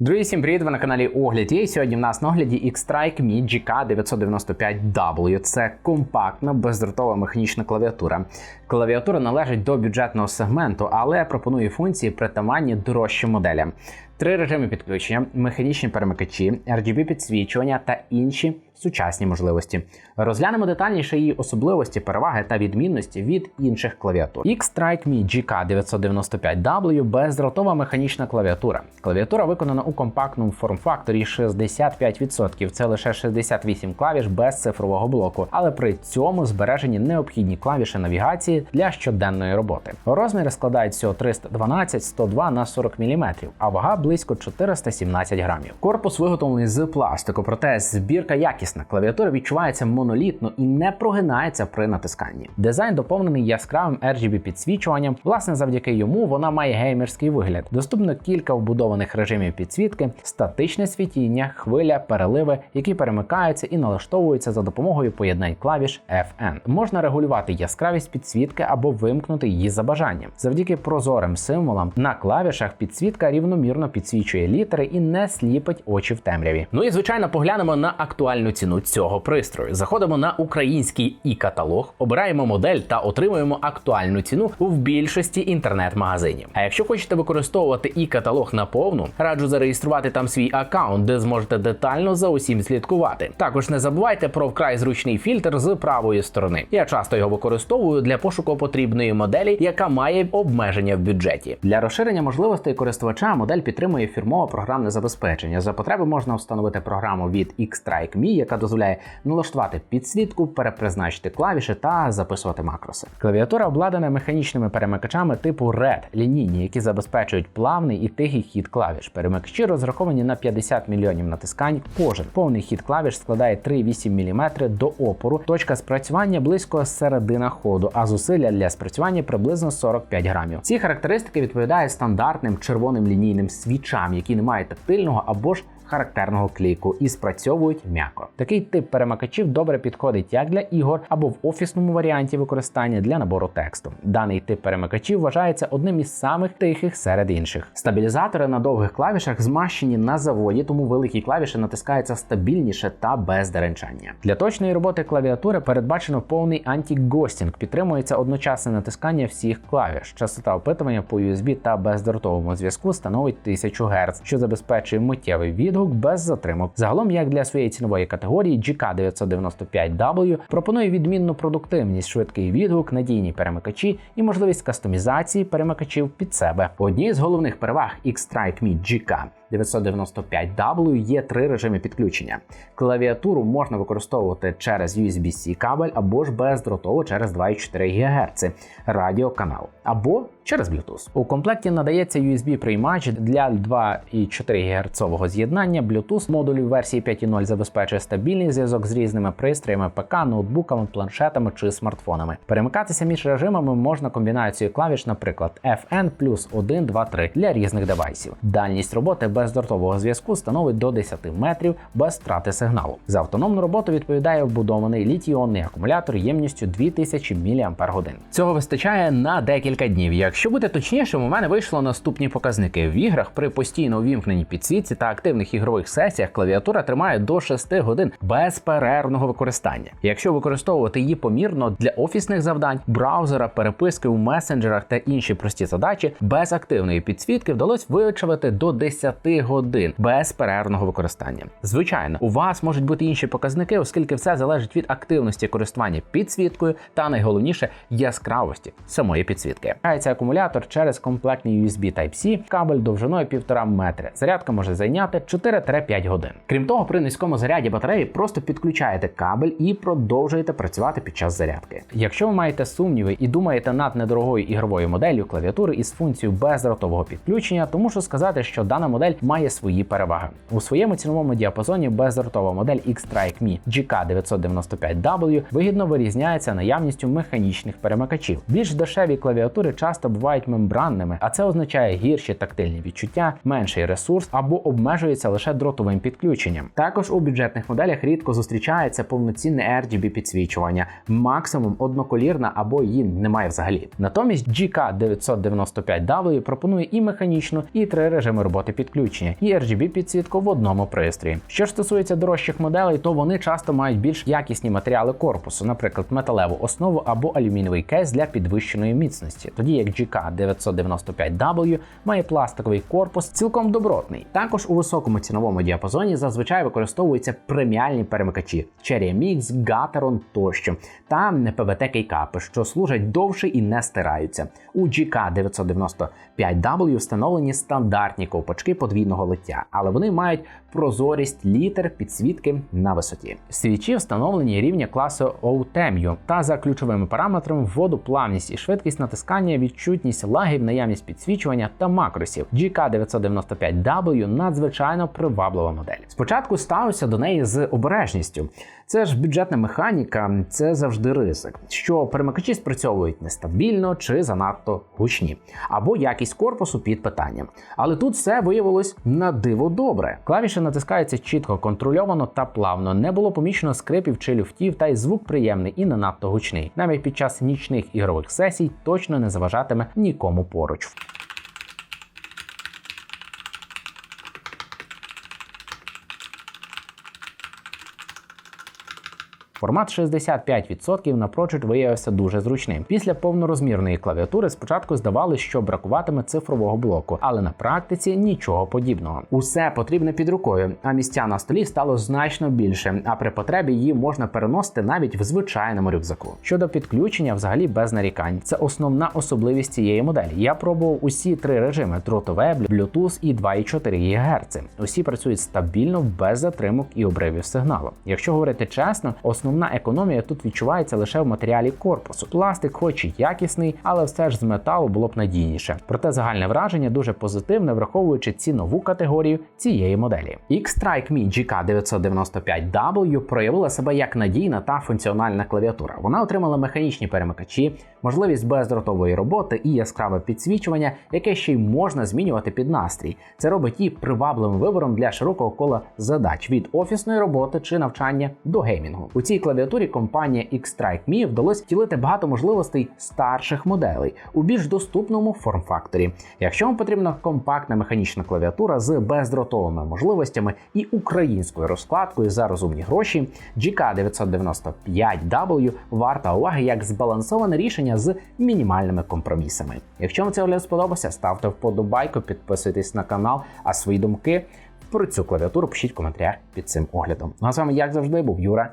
Друзі, всім привіт! Ви на каналі Огляд є. І Сьогодні в нас на огляді X-Strike Mi GK995W. Це компактна бездротова механічна клавіатура. Клавіатура належить до бюджетного сегменту, але пропонує функції притаманні дорожчим моделям. Три режими підключення, механічні перемикачі, RGB підсвічування та інші сучасні можливості. Розглянемо детальніше її особливості, переваги та відмінності від інших клавіатур. X-Strike Mi GK995W бездротова механічна клавіатура. Клавіатура виконана у компактному форм-факторі 65%. Це лише 68 клавіш без цифрового блоку, але при цьому збережені необхідні клавіші навігації для щоденної роботи. Розміри складають всього 312 102 на 40 мм, а вага близько 417 грамів. Корпус виготовлений з пластику, проте збірка якісна. Клавіатура відчувається монолітно і не прогинається при натисканні. Дизайн доповнений яскравим RGB підсвічуванням. Власне, завдяки йому вона має геймерський вигляд. Доступно кілька вбудованих режимів підсвітки, статичне світіння, хвиля, переливи, які перемикаються і налаштовуються за допомогою поєднань клавіш FN. Можна регулювати яскравість підсвітки або вимкнути її за бажанням. Завдяки прозорим символам на клавішах підсвітка рівномірно підсвічує літери і не сліпить очі в темряві. Ну і звичайно, поглянемо на актуальну ціну цього пристрою. Заходимо на український і каталог, обираємо модель та отримуємо актуальну ціну в більшості інтернет-магазинів. А якщо хочете використовувати і каталог на повну, раджу зареєструвати там свій аккаунт, де зможете детально за усім слідкувати. Також не забувайте про вкрай зручний фільтр з правої сторони. Я часто його використовую для пошуку потрібної моделі, яка має обмеження в бюджеті. Для розширення можливостей користувача модель підтримує фірмове програмне забезпечення. За потреби можна встановити програму від X-Strike Mi, яка дозволяє налаштувати підсвітку, перепризначити клавіші та записувати макроси. Клавіатура обладнана механічними перемикачами типу LED, лінійні, які забезпечують плавний і тихий хід клавіш. Перемикачі розраховані на 50 мільйонів натискань. Кожен повний хід клавіш складає 3,8 мм до опору. Точка спрацювання близько середина ходу, а зусилля для спрацювання приблизно 45 грамів. Ці характеристики відповідають стандартним червоним лінійним свічам, які не мають тактильного або ж характерного кліку і спрацьовують м'яко. Такий тип перемикачів добре підходить як для ігор або в офісному варіанті використання для набору тексту. Даний тип перемикачів вважається одним із самих тихих серед інших. Стабілізатори на довгих клавішах змащені на заводі, тому великі клавіші натискаються стабільніше та без деренчання. Для точної роботи клавіатури передбачено повний антігостінг, підтримується одночасне натискання всіх клавіш. Частота опитування по USB та бездротовому зв'язку становить 1000 Гц, що забезпечує миттєвий відгук без затримок. Загалом, як для своєї цінової категорії, GK995W пропонує відмінну продуктивність, швидкий відгук, надійні перемикачі і можливість кастомізації перемикачів під себе. Одні з головних переваг X-Strike Mi GK 995W є три режими підключення. Клавіатуру можна використовувати через USB-C кабель або ж бездротово через 2,4 ГГц радіоканал, або через Bluetooth. У комплекті надається USB-приймач для 2,4 ГГц з'єднання. Bluetooth модулів версії 5.0 забезпечує стабільний зв'язок з різними пристроями ПК, ноутбуками, планшетами чи смартфонами. Перемикатися між режимами можна комбінацією клавіш, наприклад, FN плюс 1, 2, 3 для різних девайсів. Дальність роботи бездротового зв'язку становить до 10 метрів без втрати сигналу. За автономну роботу відповідає вбудований літій-іонний акумулятор ємністю 2000 мАч. Цього вистачає на декілька днів. Якщо бути точнішим, у мене вийшло наступні показники. В іграх при постійно увімкненій підсвітці та активних ігрових сесіях клавіатура тримає до 6 годин безперервного використання. Якщо використовувати її помірно для офісних завдань, браузера, переписки у месенджерах та інші прості задачі, без активної підсвітки вдалося вичавити до 10 годин безперервного використання. Звичайно, у вас можуть бути інші показники, оскільки все залежить від активності користування підсвіткою та найголовніше яскравості самої підсвітки. Грається акумулятор через комплектний USB Type-C, кабель довжиною 1,5 метри. Зарядка може зайняти 4-5 годин. Крім того, при низькому заряді батареї просто підключаєте кабель і продовжуєте працювати під час зарядки. Якщо ви маєте сумніви і думаєте над недорогою ігровою моделлю клавіатури із функцією бездротового підключення, то мушу сказати, що дана модель має свої переваги. У своєму ціновому діапазоні бездротова модель X-Strike Mi GK995W вигідно вирізняється наявністю механічних перемикачів. Більш дешеві клавіатури часто бувають мембранними, а це означає гірші тактильні відчуття, менший ресурс або обмежується лише дротовим підключенням. Також у бюджетних моделях рідко зустрічається повноцінне RGB підсвічування, максимум одноколірна або її немає взагалі. Натомість GK995W пропонує і механічну, і три режими роботи підключення підключення і RGB підсвітку в одному пристрої. Що ж стосується дорожчих моделей, то вони часто мають більш якісні матеріали корпусу, наприклад, металеву основу або алюмінієвий кейс для підвищеної міцності, тоді як GK 995W має пластиковий корпус, цілком добротний. Також у високому ціновому діапазоні зазвичай використовуються преміальні перемикачі Cherry MX, Gateron тощо та ПВТ кейкапи, що служать довше і не стираються. У GK 995W встановлені стандартні ковпачки подвійного лиття, але вони мають прозорість літер підсвітки на висоті. Свічі встановлені рівня класу OTEMU та за ключовими параметрами воду, плавність і швидкість натискання, відчутність лагів, наявність підсвічування та макросів. GK 995W надзвичайно приваблива модель. Спочатку ставився до неї з обережністю. Це ж бюджетна механіка, це завжди ризик, що перемикачі спрацьовують нестабільно чи занадто гучні, або якість корпусу під питанням. Але тут все виявилось на диво добре. Клавіші натискаються чітко, контрольовано та плавно. Не було помічено скрипів чи люфтів, та й звук приємний і не надто гучний. Навіть під час нічних ігрових сесій точно не заважатиме нікому поруч. Формат 65% напрочуд виявився дуже зручним. Після повнорозмірної клавіатури спочатку здавалось, що бракуватиме цифрового блоку, але на практиці нічого подібного. Усе потрібне під рукою, а місця на столі стало значно більше. А при потребі її можна переносити навіть в звичайному рюкзаку. Щодо підключення, взагалі без нарікань. Це основна особливість цієї моделі. Я пробував усі три режими: дротове, Bluetooth і 2,4 ГГц. Усі працюють стабільно, без затримок і обривів сигналу. Якщо говорити чесно, Основна економія тут відчувається лише в матеріалі корпусу. Пластик, хоч і якісний, але все ж з металу було б надійніше. Проте загальне враження дуже позитивне, враховуючи цінову категорію цієї моделі. X-Strike Mi GK995W проявила себе як надійна та функціональна клавіатура. Вона отримала механічні перемикачі, можливість бездротової роботи і яскраве підсвічування, яке ще й можна змінювати під настрій. Це робить її привабливим вибором для широкого кола задач від офісної роботи чи навчання до геймінгу. У цій клавіатурі компанія X-Strike Mi вдалося втілити багато можливостей старших моделей у більш доступному форм-факторі. Якщо вам потрібна компактна механічна клавіатура з бездротовими можливостями і українською розкладкою за розумні гроші, GK995W варта уваги як збалансоване рішення з мінімальними компромісами. Якщо вам цей огляд сподобався, ставте вподобайку, підписуйтесь на канал, а свої думки про цю клавіатуру пишіть в коментарях під цим оглядом. Ну а з вами, як завжди, був Юра,